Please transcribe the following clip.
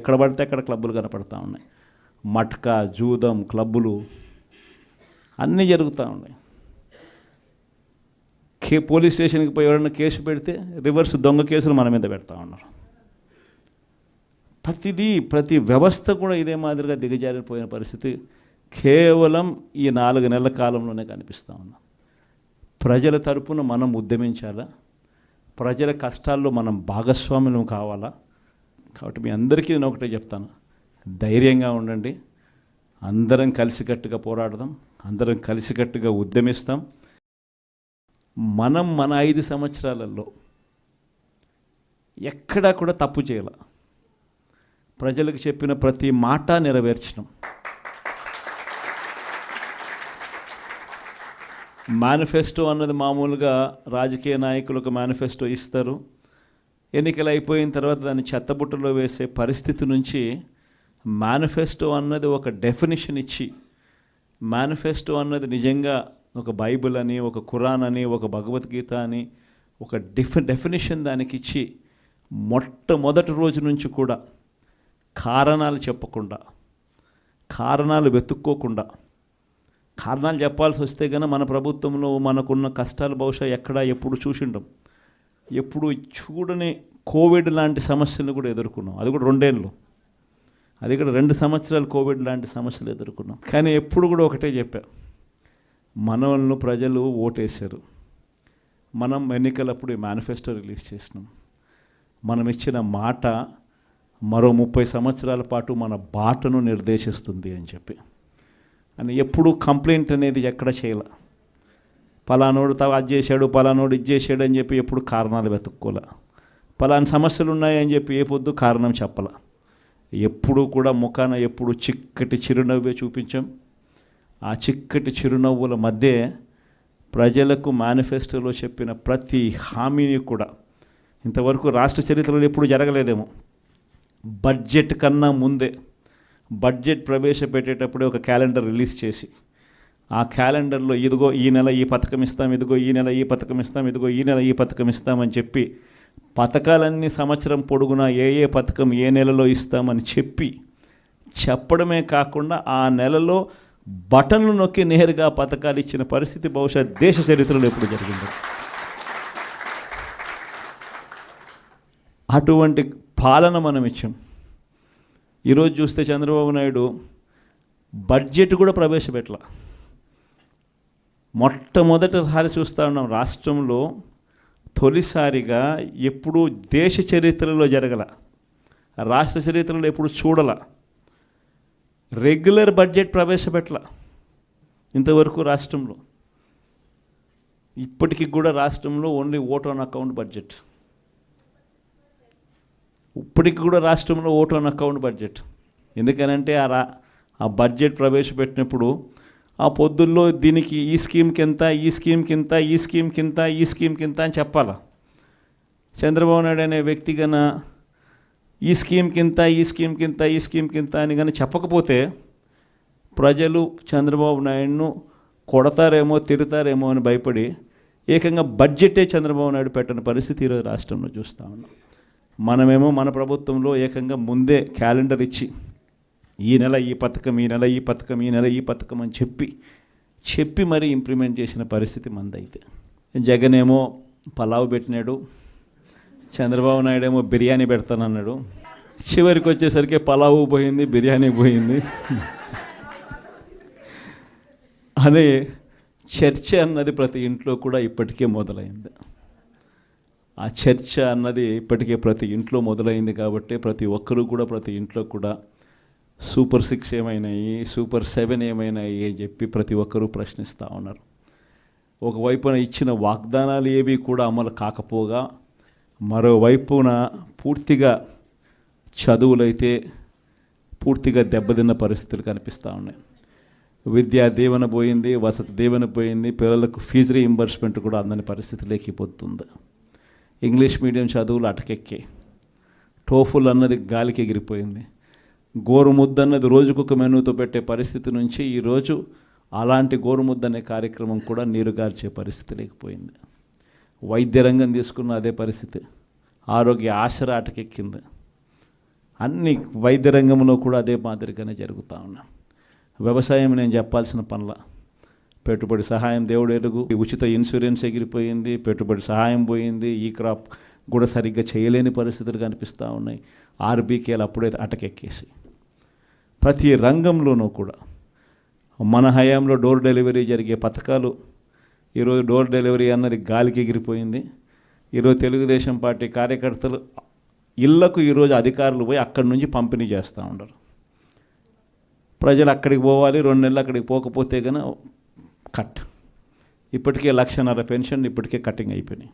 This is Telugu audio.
ఎక్కడ పడితే అక్కడ క్లబ్బులు కనపడతా ఉన్నాయి. మట్కా జూదం క్లబ్బులు అన్నీ జరుగుతూ ఉన్నాయి. కే పోలీస్ స్టేషన్కి పోయి ఎవరైనా కేసు పెడితే రివర్స్ దొంగ కేసులు మన మీద పెడతా ఉన్నారు. ప్రతిదీ ప్రతి వ్యవస్థ కూడా ఇదే మాదిరిగా దిగజారిపోయిన పరిస్థితి కేవలం ఈ నాలుగు నెలల కాలంలోనే కనిపిస్తూ ఉన్నాం ప్రజల తరపున మనం ఉద్యమించాలా? ప్రజల కష్టాల్లో మనం భాగస్వాములం కావాలా? కాబట్టి మీ అందరికీ నేను ఒకటే చెప్తాను. ధైర్యంగా ఉండండి. అందరం కలిసికట్టుగా పోరాడదాం. అందరం కలిసికట్టుగా ఉద్యమిస్తాం. మనం మన ఐదు సంవత్సరాలలో ఎక్కడా కూడా తప్పు చేయాల. ప్రజలకు చెప్పిన ప్రతి మాట నెరవేర్చడం. మేనిఫెస్టో అన్నది మామూలుగా రాజకీయ నాయకులకు మేనిఫెస్టో ఇస్తారు. ఎన్నికలు అయిపోయిన తర్వాత దాన్ని చెత్తబుట్టలో వేసే పరిస్థితి నుంచి మేనిఫెస్టో అన్నది ఒక డెఫినేషన్ ఇచ్చి మేనిఫెస్టో అన్నది నిజంగా ఒక బైబిల్ అని ఒక ఖురాన్ అని ఒక భగవద్గీత అని ఒక డిఫ డెఫినేషన్ దానికి ఇచ్చి మొట్టమొదటి రోజు నుంచి కూడా కారణాలు చెప్పకుండా కారణాలు వెతుక్కోకుండా కారణాలు చెప్పాల్సి వస్తే కనుక మన ప్రభుత్వంలో మనకున్న కష్టాలు బహుశా ఎక్కడ ఎప్పుడు చూసిండం ఎప్పుడు చూడని కోవిడ్ లాంటి సమస్యలను కూడా ఎదుర్కొన్నాం. అది కూడా రెండేళ్ళు. అది కూడా రెండు సంవత్సరాలు కోవిడ్ లాంటి సమస్యలు ఎదుర్కొన్నాం. కానీ ఎప్పుడు కూడా ఒకటే చెప్పా. మనల్ని ప్రజలు ఓటేశారు. మనం ఎన్నికలప్పుడు ఈ మేనిఫెస్టో రిలీజ్ చేసినాం. మనం ఇచ్చిన మాట మరో ముప్పై సంవత్సరాల పాటు మన బాటను నిర్దేశిస్తుంది అని చెప్పి. అని ఎప్పుడు కంప్లైంట్ అనేది ఎక్కడ చేయాలి. పలానోడు తవ అది చేశాడు పలానోడు ఇది చేశాడు అని చెప్పి ఎప్పుడు కారణాలు వెతుక్కోలే. పలాని సమస్యలు ఉన్నాయని చెప్పి ఏ పొద్దు కారణం చెప్పాల. ఎప్పుడు కూడా ముఖాన ఎప్పుడు చిక్కటి చిరునవ్వే చూపించాం. ఆ చిక్కటి చిరునవ్వుల మధ్య ప్రజలకు మేనిఫెస్టోలో చెప్పిన ప్రతి హామీని కూడా ఇంతవరకు రాష్ట్ర చరిత్రలో ఎప్పుడు జరగలేదేమో. బడ్జెట్ కన్నా ముందే బడ్జెట్ ప్రవేశపెట్టేటప్పుడే ఒక క్యాలెండర్ రిలీజ్ చేసి ఆ క్యాలెండర్లో ఇదిగో ఈ నెల ఈ పథకం ఇస్తాం ఇదిగో ఈ నెల ఈ పథకం ఇస్తాం ఇదిగో ఈ నెల ఈ పథకం ఇస్తామని చెప్పి పథకాలన్నీ సంవత్సరం పొడుగునా ఏ ఏ పథకం ఏ నెలలో ఇస్తామని చెప్పి చెప్పడమే కాకుండా ఆ నెలలో బటన్లు నొక్కి నేరుగా పథకాలు ఇచ్చిన పరిస్థితి బహుశా దేశ చరిత్రలో ఎప్పుడు జరిగింది. అటువంటి పాలన మనం ఇచ్చాం. ఈరోజు చూస్తే చంద్రబాబు నాయుడు బడ్జెట్ కూడా ప్రవేశపెట్టల మొట్టమొదటిసారి చూస్తూ ఉన్నాం రాష్ట్రంలో తొలిసారిగా ఎప్పుడూ దేశ చరిత్రలో జరగల రాష్ట్ర చరిత్రలో ఎప్పుడు చూడల రెగ్యులర్ బడ్జెట్ ప్రవేశపెట్టల ఇంతవరకు రాష్ట్రంలో. ఇప్పటికి కూడా రాష్ట్రంలో only vote on account budget. ఇప్పటికి కూడా రాష్ట్రంలో ఓట్ ఆన్ అకౌంట్ బడ్జెట్. ఎందుకనంటే ఆ రా ఆ బడ్జెట్ ప్రవేశపెట్టినప్పుడు ఆ పొద్దుల్లో దీనికి ఈ స్కీమ్కి ఎంత ఈ స్కీమ్కి కింద ఈ స్కీమ్కి కింద ఈ స్కీమ్కి కింద అని చెప్పాలా? చంద్రబాబు నాయుడు అనే వ్యక్తి గన ఈ స్కీమ్కి ఇంత ఈ స్కీమ్కి ఇంత ఈ స్కీమ్కి ఇంత అని కానీ చెప్పకపోతే ప్రజలు చంద్రబాబు నాయుడును కొడతారేమో తిడతారేమో అని భయపడి ఏకంగా బడ్జెటే చంద్రబాబు నాయుడు పెట్టని పరిస్థితి ఈరోజు రాష్ట్రంలో చూస్తూ ఉన్నాం. మనమేమో మన ప్రభుత్వంలో ఏకంగా ముందే క్యాలెండర్ ఇచ్చి ఈ నెల ఈ పథకం ఈ నెల ఈ పథకం ఈ నెల ఈ పథకం అని చెప్పి చెప్పి మరీ ఇంప్లిమెంట్ చేసిన పరిస్థితి మందైతే. జగన్ ఏమో పలావ్ పెట్టినాడు చంద్రబాబు నాయుడు ఏమో బిర్యానీ పెడతానన్నాడు. చివరికి వచ్చేసరికి పలావు పోయింది బిర్యానీ పోయింది. అనే చర్చ అన్నది ప్రతి ఇంట్లో కూడా ఇప్పటికే మొదలైంది. ఆ చర్చ అన్నది ఇప్పటికే ప్రతి ఇంట్లో మొదలైంది కాబట్టి ప్రతి ఒక్కరూ కూడా ప్రతి ఇంట్లో కూడా సూపర్ సిక్స్ ఏమైనాయి సూపర్ సెవెన్ ఏమైనాయి అని చెప్పి ప్రతి ఒక్కరూ ప్రశ్నిస్తూ ఉన్నారు. ఒకవైపున ఇచ్చిన వాగ్దానాలు ఏవి కూడా అమలు కాకపోగా మరోవైపున పూర్తిగా చదువులైతే పూర్తిగా దెబ్బతిన్న పరిస్థితులు కనిపిస్తూ ఉన్నాయి. విద్యా దీవెన పోయింది వసతి దీవెన పోయింది పిల్లలకు ఫీజు రీయింబర్స్మెంట్ కూడా అందని పరిస్థితిలోకి పోతుంది ఇంగ్లీష్ మీడియం చదువులు అటకెక్కి. టోఫుల్ అన్నది గాలికి ఎగిరిపోయింది. గోరుముద్దన్నది రోజుకొక మెనూతో పెట్టే పరిస్థితి నుంచి ఈరోజు అలాంటి గోరుముద్ద అనే కార్యక్రమం కూడా నీరుగార్చే పరిస్థితి లేకపోయింది. వైద్య రంగం తీసుకున్న అదే పరిస్థితి. ఆరోగ్య ఆశర అటకెక్కింది. అన్ని వైద్య రంగంలో కూడా అదే మాదిరిగానే జరుగుతూ ఉన్నా. వ్యవసాయం నేను చెప్పాల్సిన పనుల. పెట్టుబడి సహాయం దేవుడు ఎరుగు. ఉచిత ఇన్సూరెన్స్ ఎగిరిపోయింది. పెట్టుబడి సహాయం పోయింది. ఈ క్రాప్ కూడా సరిగ్గా చేయలేని పరిస్థితులు కనిపిస్తూ ఉన్నాయి. ఆర్బీకేలు అప్పుడే అటకెక్కేసి. ప్రతి రంగంలోనూ కూడా. మన హయాంలో డోర్ డెలివరీ జరిగే పథకాలు ఈరోజు డోర్ డెలివరీ అన్నది గాలికి ఎగిరిపోయింది. ఈరోజు తెలుగుదేశం పార్టీ కార్యకర్తలు ఇళ్ళకు ఈరోజు అధికారులు పోయి అక్కడి నుంచి పంపిణీ చేస్తూ ఉండరు. ప్రజలు అక్కడికి పోవాలి రెండు నెలలు అక్కడికి పోకపోతే కనుక కట్. ఇప్పటికే లక్షన్నర పెన్షన్ ఇప్పటికే కటింగ్ అయిపోయినాయి.